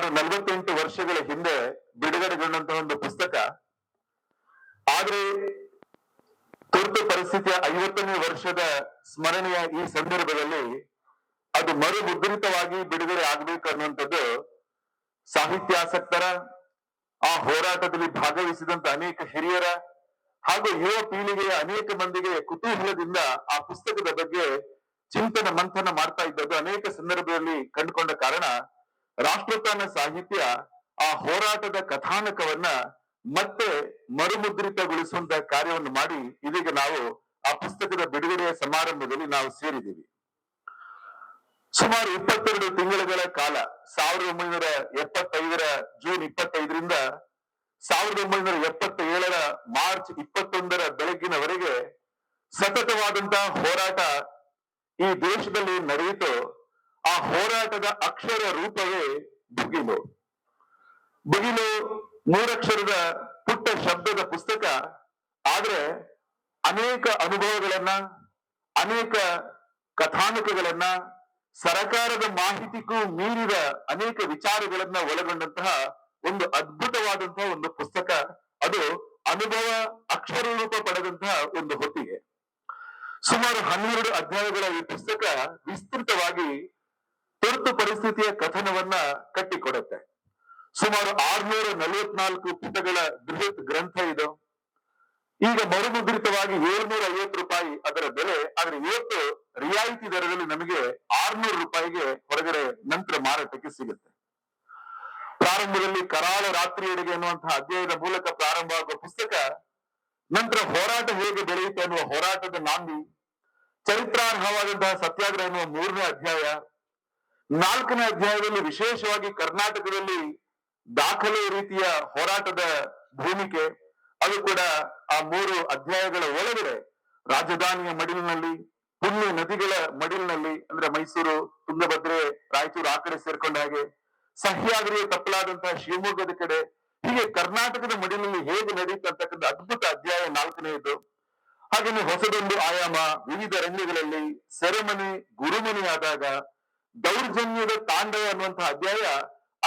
ಸುಮಾರು ನಲವತ್ತೆಂಟು ವರ್ಷಗಳ ಹಿಂದೆ ಬಿಡುಗಡೆಗೊಂಡಂತಹ ಒಂದು ಪುಸ್ತಕ. ಆದ್ರೆ ತುರ್ತು ಪರಿಸ್ಥಿತಿಯ ಐವತ್ತನೇ ವರ್ಷದ ಸ್ಮರಣೆಯ ಈ ಸಂದರ್ಭದಲ್ಲಿ ಅದು ಮರು ಮುದ್ರಿತವಾಗಿ ಬಿಡುಗಡೆ ಆಗ್ಬೇಕು ಅನ್ನುವಂಥದ್ದು ಸಾಹಿತ್ಯಾಸಕ್ತರ, ಆ ಹೋರಾಟದಲ್ಲಿ ಭಾಗವಹಿಸಿದಂತ ಅನೇಕ ಹಿರಿಯರ ಹಾಗೂ ಯುವ ಪೀಳಿಗೆಯ ಅನೇಕ ಮಂದಿಗೆ ಕುತೂಹಲದಿಂದ ಆ ಪುಸ್ತಕದ ಬಗ್ಗೆ ಚಿಂತನ ಮಂಥನ ಮಾಡ್ತಾ ಇದ್ದದ್ದು ಅನೇಕ ಸಂದರ್ಭದಲ್ಲಿ ಕಂಡುಕೊಂಡ ಕಾರಣ. ರಾಷ್ಟ್ರೋತ್ಥಾನ ಸಾಹಿತ್ಯ ಆ ಹೋರಾಟದ ಕಥಾನಕವನ್ನ ಮತ್ತೆ ಮರುಮುದ್ರಿತಗೊಳಿಸುವಂತ ಕಾರ್ಯವನ್ನು ಮಾಡಿ ಇದೀಗ ನಾವು ಆ ಪುಸ್ತಕದ ಬಿಡುಗಡೆಯ ಸಮಾರಂಭದಲ್ಲಿ ನಾವು ಸೇರಿದ್ದೀವಿ. ಸುಮಾರು ಇಪ್ಪತ್ತೆರಡು ತಿಂಗಳುಗಳ ಕಾಲ, ಸಾವಿರದ ಒಂಬೈನೂರ ಎಪ್ಪತ್ತೈದರ ಜೂನ್ ಇಪ್ಪತ್ತೈದರಿಂದ ಸಾವಿರದ ಒಂಬೈನೂರ ಎಪ್ಪತ್ತ ಏಳರ ಮಾರ್ಚ್ ಇಪ್ಪತ್ತೊಂದರ ಬೆಳಗ್ಗಿನವರೆಗೆ ಸತತವಾದಂತಹ ಹೋರಾಟ ಈ ದೇಶದಲ್ಲಿ ನಡೆಯಿತು. ಆ ಹೋರಾಟದ ಅಕ್ಷರ ರೂಪವೇ ಬುಗಿಲು ಬುಗಿಲು ಮೂರಕ್ಷರದ ಪುಟ್ಟ ಶಬ್ದದ ಪುಸ್ತಕ. ಆದ್ರೆ ಅನೇಕ ಅನುಭವಗಳನ್ನ, ಅನೇಕ ಕಥಾನಕಗಳನ್ನ, ಸರಕಾರದ ಮಾಹಿತಿಗೂ ಮೀರಿದ ಅನೇಕ ವಿಚಾರಗಳನ್ನ ಒಳಗೊಂಡಂತಹ ಒಂದು ಅದ್ಭುತವಾದಂತಹ ಒಂದು ಪುಸ್ತಕ. ಅದು ಅನುಭವ ಅಕ್ಷರ ರೂಪ ಪಡೆದಂತಹ ಒಂದು ಹೊತ್ತಿಗೆ. ಸುಮಾರು ಹನ್ನೆರಡು ಅಧ್ಯಾಯಗಳ ಈ ಪುಸ್ತಕ ವಿಸ್ತೃತವಾಗಿ ತುರ್ತು ಪರಿಸ್ಥಿತಿಯ ಕಥನವನ್ನ ಕಟ್ಟಿಕೊಡುತ್ತೆ. ಸುಮಾರು ಆರ್ನೂರ ನಲವತ್ನಾಲ್ಕು ಪುಟಗಳ ಬೃಹತ್ ಗ್ರಂಥ ಇದು. ಈಗ ಮರುಮುದ್ರಿತವಾಗಿ ಏಳ್ನೂರ ಐವತ್ತು ರೂಪಾಯಿ ಅದರ ಬೆಲೆ, ಆದ್ರೆ ಇವತ್ತು ರಿಯಾಯಿತಿ ದರದಲ್ಲಿ ನಮಗೆ ಆರ್ನೂರು ರೂಪಾಯಿಗೆ ಹೊರಗಡೆ ನಂತರ ಮಾರಾಟಕ್ಕೆ ಸಿಗುತ್ತೆ. ಪ್ರಾರಂಭದಲ್ಲಿ ಕರಾಳ ರಾತ್ರಿ ಅಡಿಗೆ ಎನ್ನುವಂತಹ ಅಧ್ಯಾಯದ ಮೂಲಕ ಪ್ರಾರಂಭ ಆಗುವ ಪುಸ್ತಕ, ನಂತರ ಹೋರಾಟ ಹೇಗೆ ಬೆಳೆಯುತ್ತೆ ಅನ್ನುವ ಹೋರಾಟದ ನಾಂದಿ, ಚರಿತ್ರಾರ್ಹವಾದಂತಹ ಸತ್ಯಾಗ್ರಹ ಎನ್ನುವ ಮೂರನೇ ಅಧ್ಯಾಯ ನಾಲ್ಕನೇ ಅಧ್ಯಾಯದಲ್ಲಿ ವಿಶೇಷವಾಗಿ ಕರ್ನಾಟಕದಲ್ಲಿ ದಾಖಲೆ ರೀತಿಯ ಹೋರಾಟದ ಭೂಮಿಕೆ, ಅದು ಕೂಡ ಆ ಮೂರು ಅಧ್ಯಾಯಗಳ ಒಳಗಡೆ. ರಾಜಧಾನಿಯ ಮಡಿಲಿನಲ್ಲಿ ಹುಣ್ಣು ನದಿಗಳ ಮಡಿಲಿನಲ್ಲಿ, ಅಂದ್ರೆ ಮೈಸೂರು, ತುಂಗಭದ್ರೆ, ರಾಯಚೂರು ಆ ಕಡೆ ಸೇರ್ಕೊಂಡ ಹಾಗೆ. ಸಹ್ಯಾದ್ರಿಯ ತಪ್ಪಲಾದಂತಹ ಶಿವಮೊಗ್ಗದ ಕಡೆ, ಹೀಗೆ ಕರ್ನಾಟಕದ ಮಡಿಲಿನಲ್ಲಿ ಹೇಗೆ ನಡೀತಕ್ಕಂಥ ಅದ್ಭುತ ಅಧ್ಯಾಯ ನಾಲ್ಕನೆಯದು ಹಾಗೆಯೇ ಹೊಸದೊಂದು ಆಯಾಮ ವಿವಿಧ ರಂಗಗಳಲ್ಲಿ, ಸೆರೆಮನೆ ಗುರುಮನೆಯಾದಾಗ ದೌರ್ಜನ್ಯದ ತಾಂಡವ ಅನ್ನುವಂತಹ ಅಧ್ಯಾಯ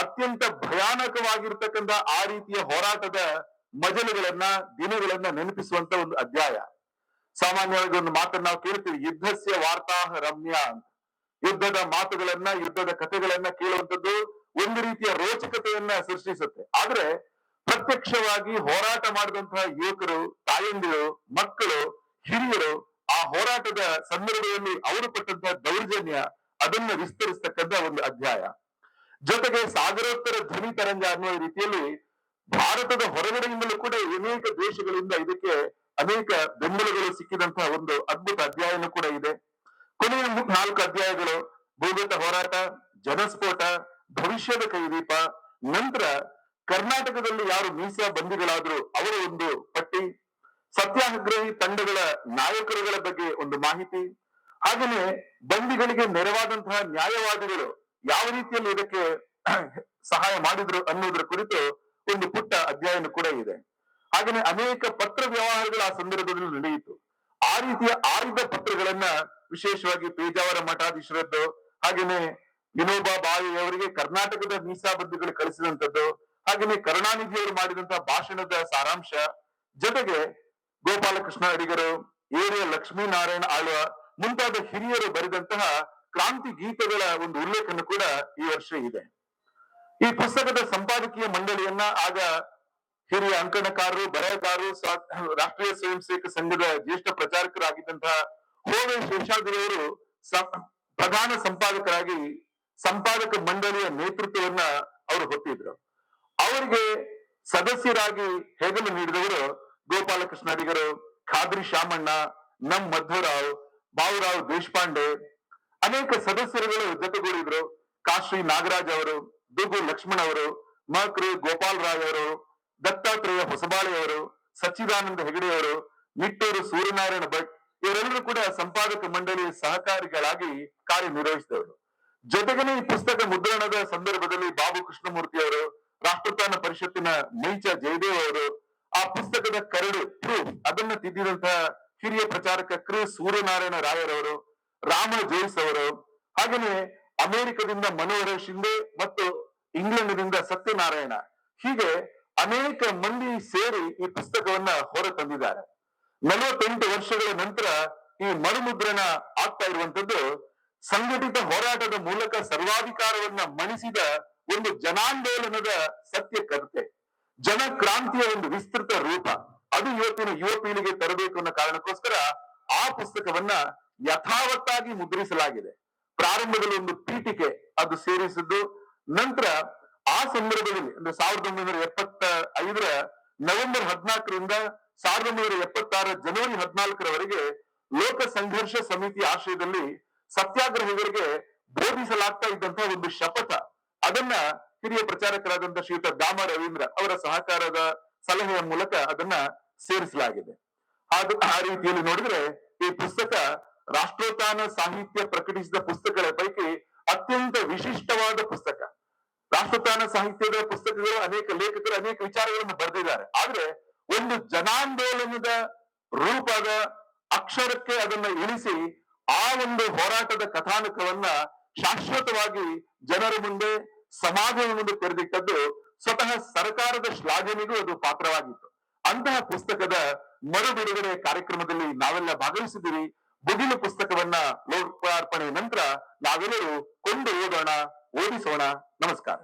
ಅತ್ಯಂತ ಭಯಾನಕವಾಗಿರ್ತಕ್ಕಂಥ ಆ ರೀತಿಯ ಹೋರಾಟದ ಮಜಲುಗಳನ್ನ, ದಿನಗಳನ್ನ ನೆನಪಿಸುವಂತ ಒಂದು ಅಧ್ಯಾಯ. ಸಾಮಾನ್ಯವಾಗಿ ಒಂದು ಮಾತನ್ನ ನಾವು ಕೇಳ್ತೀವಿ, ಯುದ್ಧಸ್ಯ ವಾರ್ತಾಹ ರಮ್ಯ ಅಂತ. ಯುದ್ಧದ ಮಾತುಗಳನ್ನ, ಯುದ್ಧದ ಕಥೆಗಳನ್ನ ಕೇಳುವಂತದ್ದು ಒಂದು ರೀತಿಯ ರೋಚಕತೆಯನ್ನ ಸೃಷ್ಟಿಸುತ್ತೆ. ಆದ್ರೆ ಪ್ರತ್ಯಕ್ಷವಾಗಿ ಹೋರಾಟ ಮಾಡಿದಂತಹ ಯುವಕರು, ತಾಯಂದಿರು, ಮಕ್ಕಳು, ಹಿರಿಯರು ಆ ಹೋರಾಟದ ಸಂದರ್ಭದಲ್ಲಿ ಅವರು ಪಟ್ಟಂತಹ ದೌರ್ಜನ್ಯ ಅದನ್ನ ವಿಸ್ತರಿಸ್ತಕ್ಕಂಥ ಒಂದು ಅಧ್ಯಾಯ. ಜೊತೆಗೆ ಸಾಗರೋತ್ತರ ಧ್ವನಿ ತರಂಗ ಅನ್ನೋ ರೀತಿಯಲ್ಲಿ ಭಾರತದ ಹೊರಗಡೆಯಿಂದಲೂ ಕೂಡ ಅನೇಕ ದೇಶಗಳಿಂದ ಇದಕ್ಕೆ ಅನೇಕ ಬೆಂಬಲಗಳು ಸಿಕ್ಕಿದಂತಹ ಒಂದು ಅದ್ಭುತ ಅಧ್ಯಾಯನೂ ಕೂಡ ಇದೆ. ಕೊನೆಯ ನಾಲ್ಕು ಅಧ್ಯಾಯಗಳು, ಭೂಗತ ಹೋರಾಟ, ಜನಸ್ಫೋಟ, ಭವಿಷ್ಯದ ಕೈದೀಪ, ನಂತರ ಕರ್ನಾಟಕದಲ್ಲಿ ಯಾರು ಮೀಸಾ ಬಂದಿಗಳಾದ್ರು ಅವರ ಒಂದು ಪಟ್ಟಿ, ಸತ್ಯಾಗ್ರಹಿ ತಂಡಗಳ ನಾಯಕರುಗಳ ಬಗ್ಗೆ ಒಂದು ಮಾಹಿತಿ ಹಾಗೆಯೇ ಬಂಡಿಗಳಿಗೆ ನೆರವಾದಂತಹ ನ್ಯಾಯವಾದಿಗಳು ಯಾವ ರೀತಿಯಲ್ಲಿ ಇದಕ್ಕೆ ಸಹಾಯ ಮಾಡಿದ್ರು ಅನ್ನೋದ್ರ ಕುರಿತು ಒಂದು ಪುಟ್ಟ ಅಧ್ಯಾಯನ ಕೂಡ ಇದೆ. ಹಾಗೇನೆ ಅನೇಕ ಪತ್ರ ವ್ಯವಹಾರಗಳು ಆ ಸಂದರ್ಭದಲ್ಲಿ ನಡೆಯಿತು. ಆ ರೀತಿಯ ಆಯ್ದ ಪತ್ರಗಳನ್ನ ವಿಶೇಷವಾಗಿ ಪೇಜಾವರ ಮಠಾಧೀಶರದ್ದು ಹಾಗೇನೆ ವಿನೋಬಾ ಬಾವಿ ಅವರಿಗೆ ಕರ್ನಾಟಕದ ಮೀಸಾಬದ್ದಿಗಳು ಕಳಿಸಿದಂತದ್ದು ಹಾಗೇನೆ ಕರುಣಾನಿಧಿಯವರು ಮಾಡಿದಂತಹ ಭಾಷಣದ ಸಾರಾಂಶ, ಜೊತೆಗೆ ಗೋಪಾಲಕೃಷ್ಣ ಅಡಿಗರು, ಏರಿಯ ಲಕ್ಷ್ಮೀನಾರಾಯಣ ಆಳ್ವ ಮುಂತಾದ ಹಿರಿಯರು ಬರೆದಂತಹ ಕ್ರಾಂತಿ ಗೀತೆಗಳ ಒಂದು ಉಲ್ಲೇಖನ ಕೂಡ ಈ ವರ್ಷ ಇದೆ. ಈ ಪುಸ್ತಕದ ಸಂಪಾದಕೀಯ ಮಂಡಳಿಯನ್ನ ಆಗ ಹಿರಿಯ ಅಂಕಣಕಾರರು ಬರಹಗಾರರು ರಾಷ್ಟ್ರೀಯ ಸ್ವಯಂ ಸೇವಕ ಸಂಘದ ಜ್ಯೇಷ್ಠ ಪ್ರಚಾರಕರಾಗಿದ್ದಂತಹ ಹೋವೆ ಶೇಷಾದ್ರಿಯವರು ಪ್ರಧಾನ ಸಂಪಾದಕರಾಗಿ ಸಂಪಾದಕ ಮಂಡಳಿಯ ನೇತೃತ್ವವನ್ನ ಅವರು ಹೊತ್ತಿದ್ರು. ಅವರಿಗೆ ಸದಸ್ಯರಾಗಿ ಹೆಗಲು ನೀಡಿದವರು ಗೋಪಾಲಕೃಷ್ಣ ಅಡಿಗರು, ಖಾದ್ರಿ ಶಾಮಣ್ಣ ನಮ್ ಮಧ್ವರಾವ್ ಬಾವುರಾವ್ ದೇಶಪಾಂಡೆ ಅನೇಕ ಸದಸ್ಯರುಗಳು ಜೊತೆಗೂಡಿದ್ರು. ಕಾಶ್ರೀ ನಾಗರಾಜ್ ಅವರು ದುಗು ಲಕ್ಷ್ಮಣ್ ಅವರು ಮಕ್ರಿ ಗೋಪಾಲ್ ರಾಯ್ ಅವರು, ದತ್ತಾತ್ರೇಯ ಹೊಸಬಾಳೆ ಅವರು, ಸಚ್ಚಿದಾನಂದ ಹೆಗಡೆ ಅವರು, ನಿಟ್ಟೂರು ಸೂರ್ಯನಾರಾಯಣ ಭಟ್, ಇವರೆಲ್ಲರೂ ಕೂಡ ಸಂಪಾದಕ ಮಂಡಳಿ ಸಹಕಾರಿಗಳಾಗಿ ಕಾರ್ಯನಿರ್ವಹಿಸಿದವರು. ಜೊತೆಗೇನೆ ಈ ಪುಸ್ತಕ ಮುದ್ರಣದ ಸಂದರ್ಭದಲ್ಲಿ ಬಾಬು ಕೃಷ್ಣಮೂರ್ತಿ ಅವರು ರಾಷ್ಟ್ರೋತ್ಥಾನ ಪರಿಷತ್ತಿನ ನೈಜ ಜಯದೇವ್ ಅವರು, ಆ ಪುಸ್ತಕದ ಕರಡು ಪ್ರೂಫ್ ಅದನ್ನ ತಿದ್ದಿದಂತಹ ಹಿರಿಯ ಪ್ರಚಾರಕ ಕೃ ಸೂರ್ಯನಾರಾಯಣ ರಾಯರವರು, ರಾಮ ಜೋಯಿಸ್ ಅವರು ಹಾಗೇನೆ ಅಮೆರಿಕದಿಂದ ಮನೋಹರ ಶಿಂದೆ ಮತ್ತು ಇಂಗ್ಲೆಂಡ್ನಿಂದ ಸತ್ಯನಾರಾಯಣ. ಹೀಗೆ ಅನೇಕ ಮಂದಿ ಸೇರಿ ಈ ಪುಸ್ತಕವನ್ನ ಹೊರ ತಂದಿದ್ದಾರೆ ನಲವತ್ತೆಂಟು ವರ್ಷಗಳ ನಂತರ ಈ ಮರುಮುದ್ರಣ ಆಗ್ತಾ ಇರುವಂತದ್ದು ಸಂಘಟಿತ ಹೋರಾಟದ ಮೂಲಕ ಸರ್ವಾಧಿಕಾರವನ್ನ ಮಣಿಸಿದ ಒಂದು ಜನಾಂದೋಲನದ ಸತ್ಯ ಕಥೆ ಜನಕ್ರಾಂತಿಯ ಒಂದು ವಿಸ್ತೃತ ರೂಪ. ಅದು ಇವತ್ತಿನ ಯುವ ಪೀಳಿಗೆ ತರಬೇಕು ಅನ್ನೋ ಕಾರಣಕ್ಕೋಸ್ಕರ ಆ ಪುಸ್ತಕವನ್ನ ಯಥಾವತ್ತಾಗಿ ಮುದ್ರಿಸಲಾಗಿದೆ. ಪ್ರಾರಂಭದಲ್ಲಿ ಒಂದು ಪೀಠಿಕೆ ಅದು ಸೇರಿಸಿದ್ದು, ನಂತರ ಆ ಸಂದರ್ಭದಲ್ಲಿ ಅಂದ್ರೆ ಸಾವಿರದ ಒಂಬೈನೂರ ಎಪ್ಪತ್ತ ಐದರ ನವೆಂಬರ್ ಹದಿನಾಲ್ಕರಿಂದ ಸಾವಿರದ ಒಂಬೈನೂರ ಎಪ್ಪತ್ತಾರ ಜನವರಿ ಹದಿನಾಲ್ಕರವರೆಗೆ ಲೋಕ ಸಂಘರ್ಷ ಸಮಿತಿ ಆಶ್ರಯದಲ್ಲಿ ಸತ್ಯಾಗ್ರಹಿಗಳಿಗೆ ಬೋಧಿಸಲಾಗ್ತಾ ಇದ್ದಂತಹ ಒಂದು ಶಪಥ. ಅದನ್ನ ಹಿರಿಯ ಪ್ರಚಾರಕರಾದಂತಹ ಶ್ರೀಯುತ ದಾಮ ರವೀಂದ್ರ ಅವರ ಸಹಕಾರದ ಸಲಹೆಯ ಮೂಲಕ ಅದನ್ನ ಸೇರಿಸಲಾಗಿದೆ. ಅದು ಆ ರೀತಿಯಲ್ಲಿ ನೋಡಿದ್ರೆ ಈ ಪುಸ್ತಕ ರಾಷ್ಟ್ರೋತ್ಥಾನ ಸಾಹಿತ್ಯ ಪ್ರಕಟಿಸಿದ ಪುಸ್ತಕಗಳ ಪೈಕಿ ಅತ್ಯಂತ ವಿಶಿಷ್ಟವಾದ ಪುಸ್ತಕ. ರಾಷ್ಟ್ರೋತ್ಥಾನ ಸಾಹಿತ್ಯದ ಪುಸ್ತಕಗಳು ಅನೇಕ ಲೇಖಕರು ಅನೇಕ ವಿಚಾರಗಳನ್ನು ಬರೆದಿದ್ದಾರೆ. ಆದ್ರೆ ಒಂದು ಜನಾಂದೋಲನದ ರೂಪದ ಅಕ್ಷರಕ್ಕೆ ಅದನ್ನ ಇಳಿಸಿ ಆ ಒಂದು ಹೋರಾಟದ ಕಥಾನಕವನ್ನ ಶಾಶ್ವತವಾಗಿ ಜನರ ಮುಂದೆ, ಸಮಾಜದ ಮುಂದೆ ತೆರೆದಿಟ್ಟದ್ದು ಸ್ವತಃ ಸರ್ಕಾರದ ಶ್ಲಾಘನೆಗೂ ಅದು ಪಾತ್ರವಾಗಿತ್ತು. ಅಂತಹ ಪುಸ್ತಕದ ಮರು ಬಿಡುಗಡೆ ಕಾರ್ಯಕ್ರಮದಲ್ಲಿ ನಾವೆಲ್ಲ ಭಾಗವಹಿಸಿದ್ದೀವಿ ಬುಗಿಲು ಪುಸ್ತಕವನ್ನ ಲೋಕಾರ್ಪಣೆ ನಂತರ ನಾವೆಲ್ಲರೂ ಕೊಂಡು ಓದೋಣ, ಓದಿಸೋಣ. ನಮಸ್ಕಾರ.